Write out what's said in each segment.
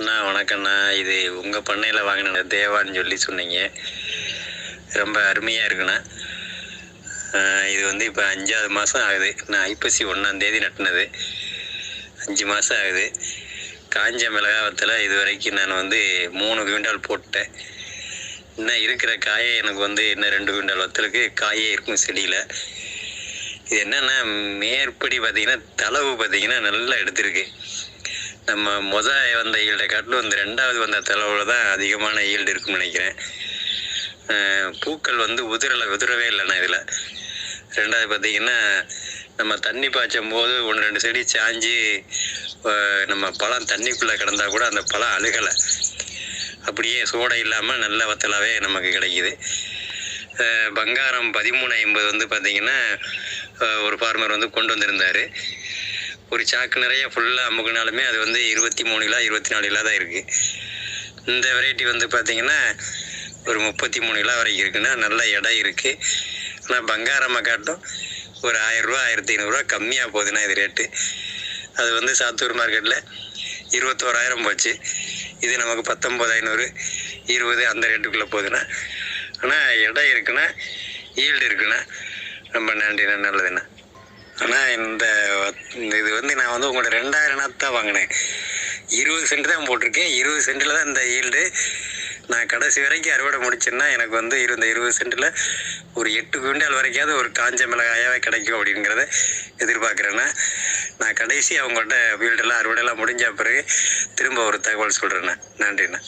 அண்ணா வணக்கண்ணா இது உங்கள் பண்ணையில் வாங்கின தேவான்னு சொல்லி சொன்னீங்க. ரொம்ப அருமையாக இருக்குண்ணா. இது வந்து இப்போ அஞ்சாவது மாதம் ஆகுது. நான் ஐப்பசி ஒன்றாந்தேதி நட்டினது. அஞ்சு மாதம் ஆகுது. காஞ்ச மிளகாவத்தில் இது வரைக்கும் நான் வந்து மூணு குவிண்டால் போட்டேன். இன்னும் இருக்கிற காயை எனக்கு வந்து இன்னும் ரெண்டு குவிண்டால் வத்தலுக்கு காயே இருக்கும் செடியில். இது என்னென்னா மேற்படி பார்த்தீங்கன்னா தளவு பார்த்தீங்கன்னா நல்லா எடுத்திருக்கு. நம்ம மொதல் வந்த ஈல்டை காட்டிலும் இந்த ரெண்டாவது வந்த தலைவில் தான் அதிகமான ஈல்டு இருக்குன்னு நினைக்கிறேன். பூக்கள் வந்து உதிரலை உதிரவே இல்லைண்ணா இதில். ரெண்டாவது பார்த்தீங்கன்னா நம்ம தண்ணி பாய்ச்சும் போது ஒன்று ரெண்டு செடி சாஞ்சு நம்ம பழம் தண்ணிக்குள்ளே கிடந்தால் கூட அந்த பழம் அழுகலை. அப்படியே சோடை இல்லாமல் நல்ல வத்தலாகவே நமக்கு கிடைக்குது. பங்காரம் பதிமூணு ஐம்பது வந்து பார்த்தீங்கன்னா ஒரு ஃபார்மர் வந்து கொண்டு வந்திருந்தார். ஒரு சாக்கு நிறைய ஃபுல்லாக அமுக்குனாலுமே அது வந்து இருபத்தி மூணு கிலோ இருபத்தி நாலு கிலோ தான் இருக்குது இந்த வெரைட்டி வந்து பார்த்திங்கன்னா ஒரு முப்பத்தி மூணு கிலோ வரைக்கும் இருக்குன்னா நல்ல இடம் இருக்குது ஆனால் பங்காரமாக காட்டும் ஒரு ஆயிரரூவா ஆயிரத்தி ஐநூறுரூவா கம்மியாக போகுதுண்ணா இது ரேட்டு அது வந்து சாத்தூர் மார்க்கெட்டில் இருபத்தோராயிரம் போச்சு. இது நமக்கு பத்தொம்பது ஐநூறு இருபது அந்த ரேட்டுக்குள்ளே போகுதுண்ணா ஆனால் இடம் இருக்குண்ணா ஈல்டு இருக்குன்னா ரொம்ப நன்றிண்ணா நல்லதுண்ணா. ஆனால் இந்த இது வந்து நான் வந்து உங்களோட ரெண்டாயிரம் நாத்து தான் வாங்கினேன். இருபது சென்ட் தான் போட்டிருக்கேன். இருபது சென்ட்டில் தான் இந்த ஈல்டு நான் கடைசி வரைக்கும் அறுவடை முடிச்சேன்னா எனக்கு வந்து இருந்த இருபது சென்ட்டில் ஒரு எட்டு குவிண்டால் வரைக்காவது ஒரு காஞ்ச மிளகாயாவே கிடைக்கும் அப்படிங்கிறத எதிர்பார்க்குறேன்னா நான் கடைசி அவங்கள்ட்ட ஃபீல்டெல்லாம் அறுவடையெல்லாம் முடிஞ்ச பிறகு திரும்ப ஒரு தகவல் சொல்கிறேண்ணா நன்றிண்ணா.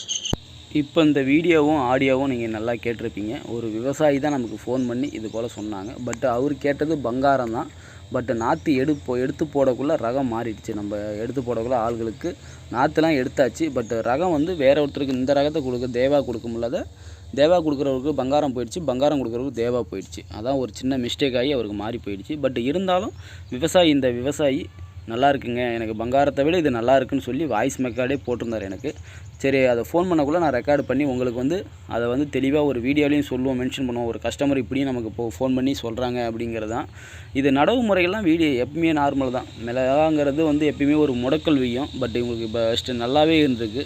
இப்போ இந்த வீடியோவும் ஆடியோவும் நீங்கள் நல்லா கேட்டிருப்பீங்க. ஒரு விவசாயி தான் நமக்கு ஃபோன் பண்ணி இது போல் சொன்னாங்க. பட் அவர் கேட்டது பங்காரம் தான். பட் நாற்று எடுப்போ எடுத்து போடக்குள்ளே ரகம் மாறிடுச்சு. நம்ம எடுத்து போடக்குள்ள ஆள்களுக்கு நாற்றுலாம் எடுத்தாச்சு. பட் ரகம் வந்து வேற ஒருத்தருக்கு இந்த ரகத்தை கொடுக்க தேவா கொடுக்க முடியாத தேவா கொடுக்குறவருக்கு பங்காரம் போயிடுச்சு. பங்காரம் கொடுக்குறவருக்கு தேவா போயிடுச்சு. அதான் ஒரு சின்ன மிஸ்டேக் ஆகி அவருக்கு மாறி போயிடுச்சு. பட் இருந்தாலும் விவசாயி இந்த விவசாயி நல்லா இருக்குங்க. எனக்கு பங்காரத்தை விட இது நல்லா இருக்குன்னு சொல்லி வாய்ஸ் மெக்கார்டே போட்டிருந்தார் எனக்கு. சரி அதை ஃபோன் பண்ணக்குள்ளே நான் ரெக்கார்டு பண்ணி உங்களுக்கு வந்து அதை வந்து தெளிவாக ஒரு வீடியோலையும் சொல்லுவோம் மென்ஷன் பண்ணுவோம். ஒரு கஸ்டமர் இப்படியும் நமக்கு இப்போ ஃபோன் பண்ணி சொல்கிறாங்க அப்படிங்கிறது தான் இது நடவு முறைகள்லாம் வீடியோ எப்பவுமே நார்மல் தான். மிளகாங்கிறது வந்து எப்பயுமே ஒரு முடக்கல் வீயும் பட் இவங்களுக்கு பெஸ்ட்டு நல்லாவே இருந்திருக்கு.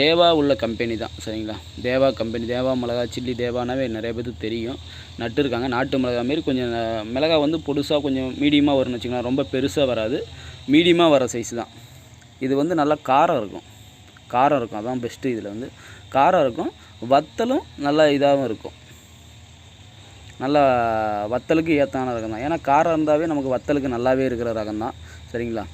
தேவா உள்ள கம்பெனி தான் சரிங்களா? தேவா கம்பெனி தேவா மிளகா சில்லி தேவானாவே நிறைய பேருக்கு தெரியும். நட்டுருக்காங்க நாட்டு மிளகா மாரி கொஞ்சம் மிளகா வந்து பொடுசாக கொஞ்சம் மீடியமாக வரும்னு வச்சுக்கலாம் ரொம்ப பெருசாக வராது. மீடியமாக வர சைஸ் தான். இது வந்து நல்லா காரம் இருக்கும். காரம் இருக்கும். அதான் பெஸ்ட்டு இதில் வந்து. காரம் இருக்கும். வத்தலும் நல்லா இதாகவும் இருக்கும். நல்லா வத்தலுக்கு ஏற்றான ரகம் தான். ஏன்னா காரம் இருந்தாவே நமக்கு வத்தலுக்கு நல்லாவே இருக்கிற ரகம் தான். சரிங்களா?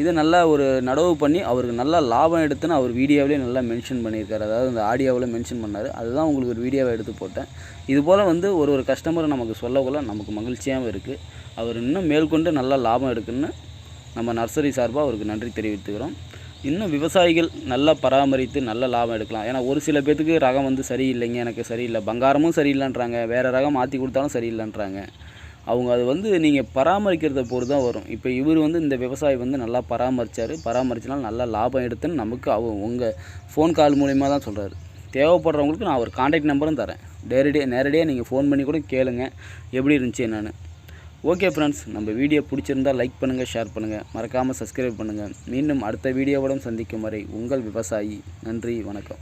இது நல்லா ஒரு நடவு பண்ணி அவருக்கு நல்லா லாபம் எடுத்துன்னு அவர் வீடியோவிலே நல்லா மென்ஷன் பண்ணியிருக்காரு. அதாவது இந்த ஆடியோவில் மென்ஷன் பண்ணார். அதுதான் உங்களுக்கு ஒரு வீடியோவை எடுத்து போட்டேன். இது போல் வந்து ஒரு ஒரு கஸ்டமர் நமக்கு சொல்லக்குள்ள நமக்கு மகிழ்ச்சியாகவும் இருக்குது அவர் இன்னும் மேற்கொண்டு நல்லா லாபம் எடுக்குன்னு நம்ம நர்சரி சார்பாக அவருக்கு நன்றி தெரிவித்துக்கிறோம். இன்னும் விவசாயிகள் நல்லா பராமரித்து நல்ல லாபம் எடுக்கலாம். ஏன்னா ஒரு சில பேர்த்துக்கு ரகம் வந்து சரியில்லைங்க எனக்கு சரியில்லை பங்காரமும் சரியில்லைன்றாங்க வேறு ரகம் மாற்றி கொடுத்தாலும் சரியில்லைன்றாங்க. அவங்க அது வந்து நீங்கள் பராமரிக்கிறத பொறுத்து தான் வரும். இப்போ இவர் வந்து இந்த விவசாயி வந்து நல்லா பராமரித்தார் பராமரிச்சனால நல்லா லாபம் எடுத்துன்னு நமக்கு அவ உங்கள் ஃபோன் கால் மூலிமா தான் சொல்கிறாரு தேவைப்படுறவங்களுக்கு நான் அவர் கான்டாக்ட் நம்பரும் தரேன். நேரடியாக நேரடியாக நீங்கள் ஃபோன் பண்ணி கூட கேளுங்க. எப்படி இருந்துச்சு என்னென்னு. ஓகே ஃப்ரெண்ட்ஸ் நம்ம வீடியோ பிடிச்சிருந்தால் லைக் பண்ணுங்கள் ஷேர் பண்ணுங்கள் மறக்காமல் சப்ஸ்கிரைப் பண்ணுங்கள் மீண்டும் அடுத்த வீடியோவுடன் சந்திக்கும் வரை உங்கள் விவசாயி. நன்றி வணக்கம்.